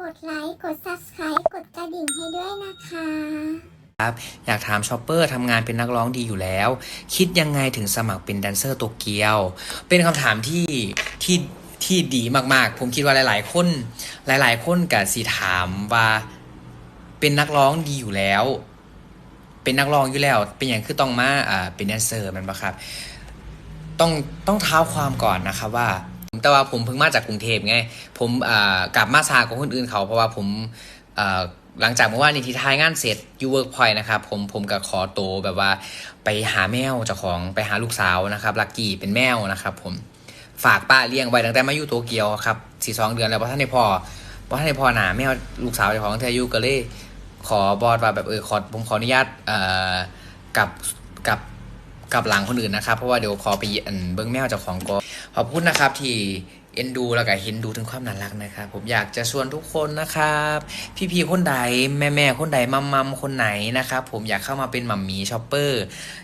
กดไลค์ กด Subscribe กดกระดิ่งให้ด้วยนะคะ ครับอยากถามชอปเปอร์ทำงานเป็นนักร้องดีอยู่แล้ว คิดยังไงถึงสมัครเป็นแดนเซอร์โตเกียว เป็นคำถามที่ที่ที่ดีมากๆ ผมคิดว่าหลายๆ คน หลายๆ คนกับสีถามว่าเป็นนักร้องดีอยู่แล้ว เป็นนักร้องอยู่แล้ว เป็นอย่างคือต้องมาอ่าเป็นแดนเซอร์มันปะครับ ต้องต้องเท้าความก่อนนะครับว่า แต่ว่าผมเพิ่งมาจากกรุงเทพไง ผมกลับมาซากว่าคนอื่นเขาเพราะว่าผมหลังจากเมื่อวานนี้ที่ทายงานเสร็จยูเวิร์กพอยนะครับผมผมก็ขอโตแบบว่าไปหาแมวเจ้าของไปหาลูกสาวนะครับลักกี้เป็นแมวนะครับผมฝากป้าเลี้ยงไว้ตั้งแต่มาอยู่โตเกียวครับสี่สองเดือนแล้วเพราะท่านในพ่อเพราะท่านในพ่อหนาแมวลูกสาวเจ้าของเธออายุก็เลยขอบอดว่าแบบเออขอผมขออนุญาตกับกับกับหลังคนอื่นนะครับ เพราะว่าเดี๋ยวขอไปเบิ้งแมวเจ้าของก็ ขอบคุณนะครับที่เอ็นดูแล้วก็เห็นดูถึงความน่ารักนะครับ ผมอยากจะชวนทุกคนนะครับ พี่ๆคนใดแม่ๆคนใดมัมมัมคนไหนนะครับ ผมอยากเข้ามาเป็นมัมมี่ช็อปเปอร์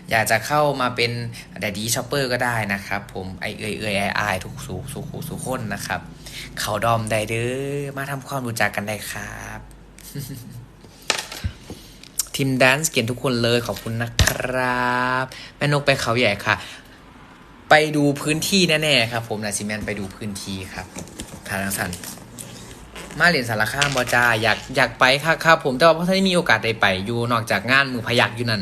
อยากจะเข้ามาเป็นแดดดี้ช็อปเปอร์ก็ได้นะครับ ผมไอเอ่ยเอ่ยไอไอายทุกสุสุขสุขคนนะครับ เขาดอมได้เด้อมาทำความรู้จักกันได้ครับทีมแดนซ์เก่งทุกคนเลยขอบคุณนะครับ แม่นกไปเขาใหญ่ค่ะ ไปดูพื้นที่แน่ๆครับ ผมนะซิแมนไปดูพื้นที่ครับทางสันมาเหรียนสารคามบอจาอยากอยากไปค่ะครับผมแต่ว่าเพราะท่านมีโอกาสได้ไปอยู่นอกจากงานมือพยักอยู่นั่น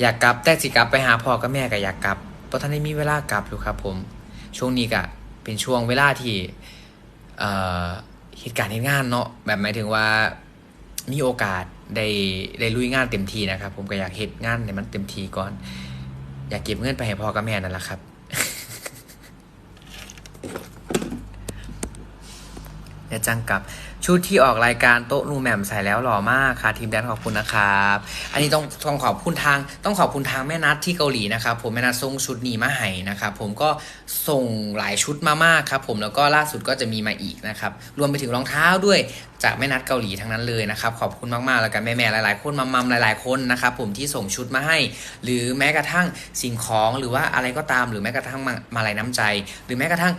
อยากกลับแต่สิกลับไปหาพ่อกับแม่ก็อยากกลับเพราะท่านได้มีเวลากลับอยู่ครับ ผมช่วงนี้ก็เป็นช่วงเวลาที่เหตุการณ์เหตุงานเนาะแบบหมายถึงว่ามีโอกาสได้ได้ลุยงานเต็มทีนะครับ ผมก็อยากเฮ็ดงานในมันเต็มทีก่อน อยากเก็บเงินไปให้พ่อกับแม่นั่นแหละครับ เดี๋ยวจังกับชุดที่ออกรายการโต๊ะนูแหม่มใส่แล้วหล่อมากค่ะทีมแดนขอบคุณนะครับ อันนี้ต้องต้องขอบคุณทาง ต้องขอบคุณทางแม่นัทที่เกาหลีนะครับผมแม่นัทส่งชุดนี้มาให้นะครับผมก็ส่งหลายชุดมามากครับผมแล้วก็ล่าสุดก็จะมีมาอีกนะครับรวมไปถึงรองเท้าด้วยจากแม่นัทเกาหลีทั้งนั้นเลยนะครับขอบคุณมากๆแล้วกันแม่ๆหลายๆคนมัมๆหลาย ๆคนนะครับผมที่ส่งชุดมาให้ หรือแม้กระทั่งสิ่งของหรือว่าอะไรก็ตาม หรือแม้กระทั่งมามายน้ำใจ หรือแม้กระทั่ง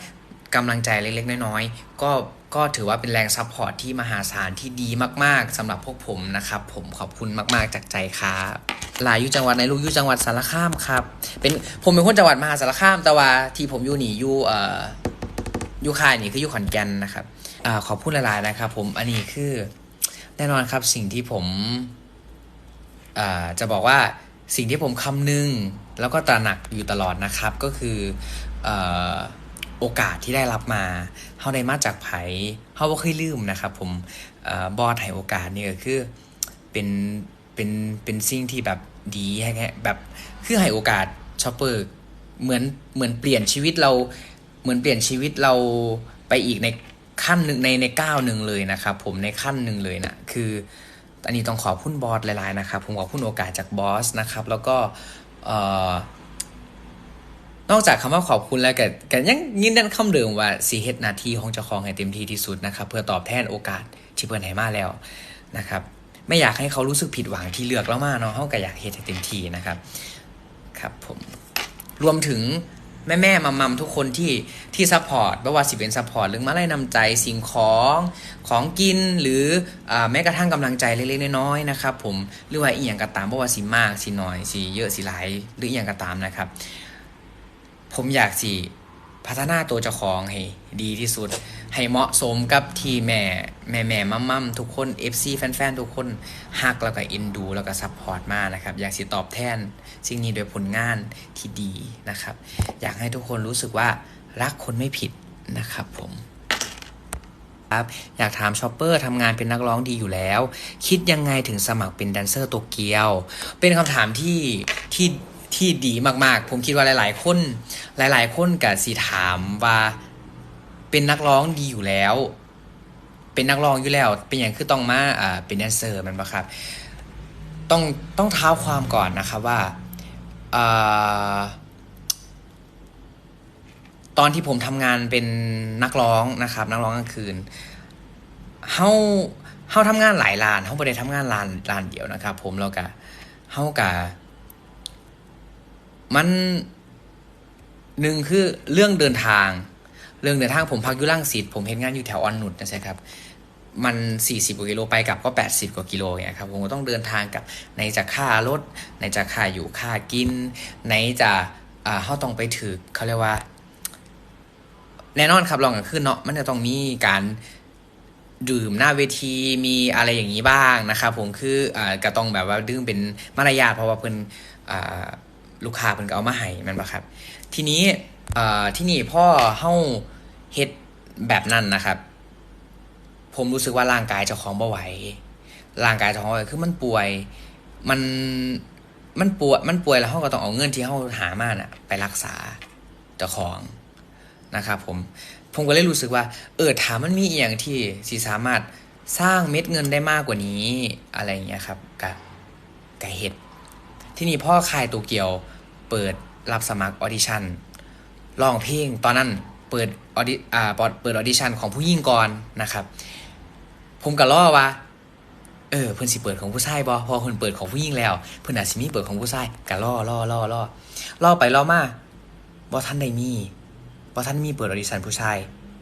กำลังใจเล็กๆน้อยๆก็ ก็ถือว่าเป็นแรงซัพพอร์ตที่มหาศาลที่ดีมาก ๆสำหรับพวกผมนะครับ ผมขอบคุณมาก ๆ จากใจครับหลายอยู่จังหวัดไหนลูกอยู่จังหวัดสารคามครับ เป็นผมเป็นคนจังหวัดมหาสารคาม แต่ว่าที่ผมอยู่หนีอยู่เอ่ออยู่ค่ายนี่คืออยู่ขอนแก่นนะครับอ่าขอบคุณหลายๆนะครับ ผมอันนี้คือแน่นอนครับสิ่งที่ผมอ่าจะบอกว่าสิ่งที่ผมคำนึง แล้วก็ตระหนักอยู่ตลอดนะครับ ก็คือเอ่อ โอกาสที่ได้รับมาเฮาได้มาจากไผเฮาบ่เคยลืมนะครับผมเอ่อบอสให้โอกาสนี่ก็คือเป็นเป็นเป็นสิ่งที่แบบดีแฮะแบบคือให้โอกาสชอปเปอร์เหมือนเหมือนเปลี่ยนชีวิตเราเหมือนเปลี่ยนชีวิตเราไปอีกในขั้นหนึ่งในในก้าวหนึ่งเลยนะครับผมในขั้นหนึ่งเลยนะคืออันนี้ต้องขอบคุณบอสหลายๆนะครับผมขอบคุณโอกาสจากบอสนะครับแล้วก็เอ่อ นอกจากคำว่าขอบคุณแล้วก็ก็ยังยืนยันคำเดิมว่าสีเฮ็ดนาทีของเจ้าของให้เต็มที่ที่สุดนะครับเพื่อตอบแทนโอกาสที่เพิ่นให้มาแล้วนะครับไม่อยากให้เขารู้สึกผิดหวังที่เลือกเรามาเนาะเขาก็อยากเฮ็ดให้เต็มที่นะครับครับผมรวมถึงแม่แม่ๆมัมมัมทุกคนที่ที่ซัพพอร์ตไม่ว่าสิเป็นซัพพอร์ตหรือมาไล่นำใจสิ่งของของกินหรืออแม้กระทั่งกำลังใจเล็กๆน้อยๆนะครับผมหรือว่าอีกอย่างก็ตามเพราว่าสิมากสิน้อยสิเยอะสิหลายหรืออีกอย่างก็ตามนะครับ ผมอยากสิพัฒนาตัวเจ้าของให้ดีที่สุด ให้เหมาะสมกับที่แม่แม่แม่มัมมัมทุกคน FC แฟนๆ ทุกคนฮักแล้วก็เอ็นดู แล้วก็ซัพพอร์ตมานะครับ อยากสิตอบแทนสิ่งนี้โดวยผลงานที่ดีนะครับ อยากให้ทุกคนรู้สึกว่ารักคนไม่ผิดนะครับผมครับอยากถามชอปเปอร์ทำงานเป็นนักร้องดีอยู่แล้ว คิดยังไงถึงสมัครเป็นแดนเซอร์โตเกียว เป็นคำถามที่ที่ ที่ดีมากๆ ผมคิดว่าหลาย ๆ คนหลาย ๆ คนกับสีถามว่าเป็นนักร้องดีอยู่แล้ว เป็นนักร้องอยู่แล้ว เป็นอย่างคือต้องมาอ่าเป็นแดนเซอร์มันปะครับ ต้องต้องเท้าความก่อนนะครับว่าอ่อตอนที่ผมทำงานเป็นนักร้องนะครับ นักร้องกลางคืนเฮาเฮาทำงานหลายร้านเฮาไม่ได้ทำงานร้านร้านเดียวนะครับ ผมแล้วก็เฮากะ มันหนึ่งคือเรื่องเดินทาง เรื่องเดินทางผมพักอยู่ล่างสิทธิ์ผมเห็นงานอยู่แถวออนนุชนะใช่ครับ มัน 40กว่ากิโลไปกลับก็ 80 กว่ากิโลเนี่ยครับผมก็ต้องเดินทางกับในจะค่ารถในจะค่าอยู่ค่ากินในจะอ่าเขาต้องไปถือเขาเรียกว่า แน่นอนครับลองกันขึ้นเนาะมันจะต้องมีการดื่มหน้าเวทีมีอะไรอย่างนี้บ้างนะครับผมคืออ่าก็ต้องแบบว่าดื่มเป็นมารยาทเพราะว่าเพิ่นอ่า ลูกค้าเพิ่นก็เอามาให้แมันปะครับ ทีนี้อ่าที่นี่พ่อเฮาเฮ็ดแบบนั้นนะครับ ผมรู้สึกว่าร่างกายเจ้าของบ่ไหวร่างกายเจ้าของบ่ไหวคือมันป่วย มันมันป่วยมันป่วยแล้วเขาก็ต้องเอาเงินที่เขาหามาน่ะ ไปรักษาเจ้าของนะครับผมผมก็เลยรู้สึกว่า เออถามมันมีอีย่างที่สีสามารถสร้างเม็ดเงินได้มากกว่านี้อะไรอย่างเงี้ยครับกับกับเห็ด ที่นี่พ่อคายตัวเกียวเปิดรับสมัครออดิชั่นร้องเพลงตอนนั้นเปิดออดิอ่าเปิดออดิชั่นของผู้หญิงก่อนนะครับ ผมก็ล่อว่าเออเพิ่นสิเปิดของผู้ชายบ่พอเพิ่นเปิดของผู้หญิงแล้ว เพิ่นอาจสิมีเปิดของผู้ชายก็ล่อล่อล่อล่อล่อไปล่อมาบ่ทันได้มีบ่ทันมีเปิดออดิชั่นผู้ชาย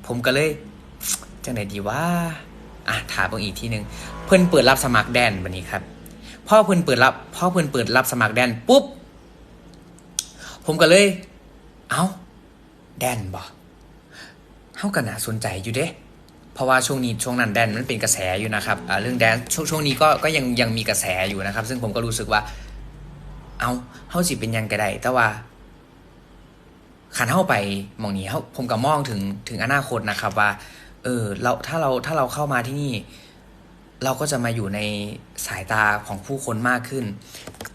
ผมก็เลยจังไดดีว่าอะถามเบิ่งอีกทีหนึงเพิ่นเปิดรับสมัครแดนบัดนี้ครับ พ่อเพิ่อนเปิดรับ พ่อเพิ่อนเปิดรับสมัครแดนปุ๊บ ผมก็เลย เอ้า แดนบ่เฮาก็น่าสนใจอยู่เด้เพราะว่าช่วงนี้ช่วงนั้นแดนมันเป็นกระแสอยู่นะครับเรื่องแดนช่วงช่วงนี้ก็ก็ยังยังมีกระแสอยู่นะครับ ซึ่งผมก็รู้สึกว่า เอาเฮาสิเป็นยังก็ได้แต่ว่าขันเฮาไปมองนี้เฮาผมก็มองถึงถึงอนาคตนะครับว่า เออเราถ้าเราถ้าเราเข้ามาที่นี่ เราก็จะมาอยู่ในสายตาของผู้คนมากขึ้น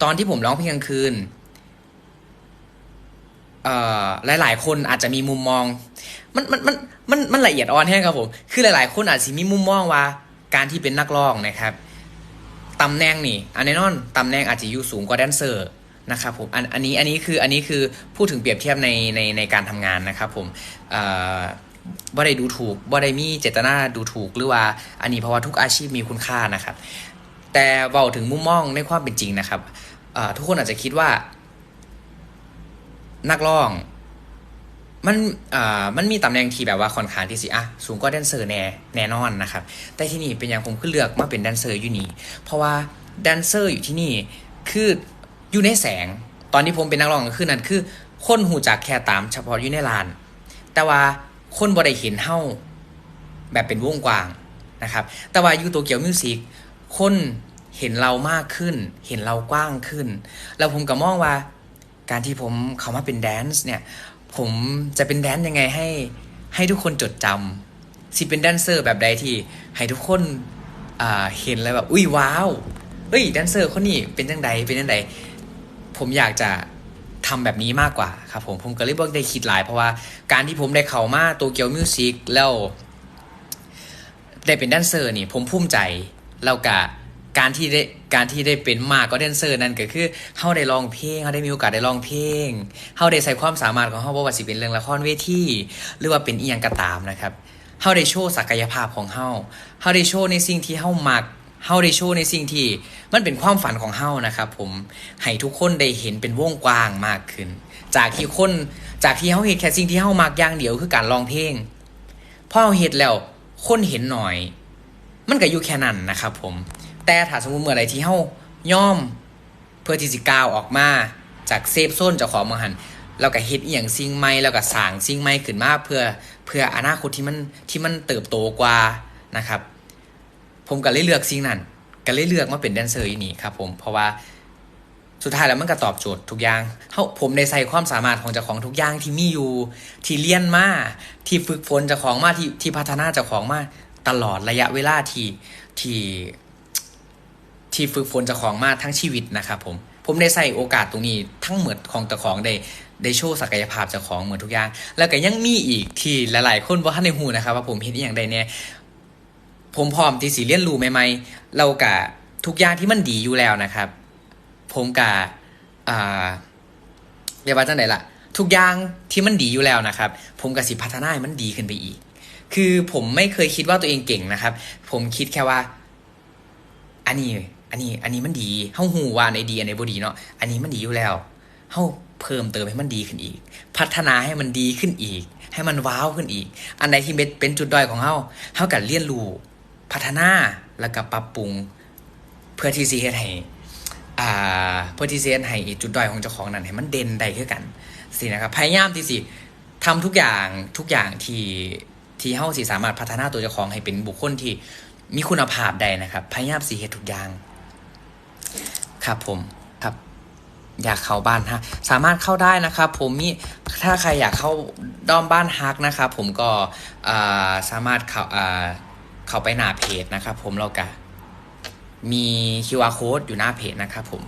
ตอนที่ผมร้องเพลงกลางคืนเอ่อหลายๆคนอาจจะมีมุมมอง มันมันมันมันมันละเอียดอ่อนแห้งครับผมคือหลาย ๆ คนอาจจะมีมุมมองว่า การที่เป็นนักร้องนะครับตำแหน่งนี่อันแน่นอนตำแหน่งอาจจะอยู่สูงกว่าแดนเซอร์นะครับผมอันอันนี้อันนี้คืออันนี้คือพูดถึงเปรียบเทียบในในในการทำงานนะครับผมอ บ่ได้ดูถูกบ่ได้มีเจตนาดูถูกหรือว่า อันนี้เพราะว่าทุกอาชีพมีคุณค่านะครับ แต่เบาถึงมุมมองในความเป็นจริงนะครับทุกคนอาจจะคิดว่า นักร้องมันอ่ามันมีตำแหน่งที่แบบว่าค่อนข้างที่สิอะสูงกว่าแดนเซอร์แน่แน่นอนนะครับ แต่ที่นี่เป็นอย่างผมคือเลือกมาเป็นแดนเซอร์อยู่นี่ เพราะว่าแดนเซอร์อยู่ที่นี่คืออยู่ในแสง ตอนที่ผมเป็นนักร้องก็คือนั่นคือ คนหูจักแค่ตามเฉพาะอยู่ในลาน แต่ว่า คนบ่ได้เห็นเฮาแบบเป็นวงกว้างนะครับ แต่ว่าอยู่โตเกี่ยวมิวสิกคนเห็นเรามากขึ้น เห็นเรากว้างขึ้น แล้วผมก็มองว่า การที่ผมเข้ามาเป็นแดนซ์เนี่ย ผมจะเป็นแดนซ์ยังไงให้ให้ทุกคนจดจำสิเป็นแดนเซอร์แบบใดที่ให้ทุกคนเห็นแล้วแบบ อุ้ยว้าวเฮ้ยแดนเซอร์คนนี้เป็นยังไงเป็นยังไงผมอยากจะ ทำแบบนี้มากกว่าครับผมผมก็เลยบอกได้คิดหลาย เพราะว่าการที่ผมได้เข้ามาโตเกียวมิวสิกแล้วได้เป็นแดนเซอร์นี่ผมภูมิใจแล้วก็การที่ได้การที่ได้เป็นมากก็แดนเซอร์นั่นก็คือเฮาได้ร้องเพลงเฮาได้มีโอกาสได้ร้องเพลงเฮาได้ใส่ความสามารถของเฮาบ่ว่าสิเป็นเรื่องละครเวทีหรือว่าเป็นอีหยังก็ตามนะครับเฮาได้โชว์ศักยภาพของเฮาเฮาได้โชว์ในสิ่งที่เฮามัก เฮาได้โชว์ในสิ่งที่มันเป็นความฝันของเฮานะครับผมให้ทุกคนได้เห็นเป็นวงกว้างมากขึ้น จากที่คนจากที่เฮาเฮ็ดแค่สิ่งที่เฮามักอย่างเดียวคือการร้องเพลงพอเฮาเฮ็ดแล้วคนเห็นหน่อย มันก็อยู่แค่นั้นนะครับผมแต่ถ้าสมมติเมื่อไรที่เฮาย่อมเพื่อที่สิก้าวออกมาจากเซฟโซนจ้าของมังหันแล้วก็เฮ็ดอีหยังสิ่งใหม่แล้วก็สร้างสิ่งใหม่ขึ้นมาเพื่อเพื่ออนาคตที่มันที่มันเติบโตกว่านะครับ ผมก็เลยเลือกสิ่งนั้นก็เลยเลือกมาเป็นแดนเซอร์อีนี่ครับผมเพราะว่าสุดท้ายแล้วมันก็ตอบโจทย์ทุกอย่างเฮาผมได้ใส่ความสามารถของเจ้าของทุกอย่างที่มีอยู่ที่เรียนมาที่ฝึกฝนเจ้าของมาที่ที่พัฒนาเจ้าของมาตลอดระยะเวลาที่ที่ที่ฝึกฝนเจ้าของมาทั้งชีวิตนะครับผมผมได้ใส่โอกาสตรงนี้ทั้งหมดของเจ้าของได้ได้โชว์ศักยภาพเจ้าของเหมือนทุกอย่าง แล้วก็ยังมีอีกที่หลายๆ คนว่าท่านในหูนะครับว่าผมเห็นอย่างใดเนี่ย ผมพร้อมที่สิเรียนรู้ใหม่ๆเรากะทุกอย่างที่มันดีอยู่แล้วนะครับ ผมกะเรียกว่าจังไดล่ะ ทุกอย่างที่มันดีอยู่แล้วนะครับ ผมกะสิพัฒนาให้มันดีขึ้นไปอีก คือผมไม่เคยคิดว่าตัวเองเก่งนะครับ ผมคิดแค่ว่า อันนี้ อันนี้ อันนี้มันดีเฮาหูว่าในดีอันไหนบ่ดีเนาะอันนี้มันดีอยู่แล้วเฮาเพิ่มเติมให้มันดีขึ้นอีก พัฒนาให้มันดีขึ้นอีก ให้มันว้าวขึ้นอีก อันใดที่เป็นจุดด้อยของเฮาเฮากัเรียนรู้ พัฒนาแล้วก็ปรับปรุงเพื่อที่สิเฮ็ดให้อ่าเพื่อที่สิเฮ็ดให้จุดด้อยของเจ้าของนั้นให้มันเด่นได้คือกันสินะครับพยายามที่สิทำทุกอย่างทุกอย่างที่ที่เฮาสิสามารถพัฒนาตัวเจ้าของให้เป็นบุคคลที่มีคุณภาพได้นะครับพยายามสิเฮ็ดทุกอย่างครับผมครับอยากเข้าบ้านฮะสามารถเข้าได้นะครับ ผมมีถ้าใครอยากเข้าด้อมบ้านฮักนะครับผมก็สามารถเข้าอ่า เข้าไปหน้าเพจนะครับผมเราก็มี QR code อยู่หน้าเพจนะครับผม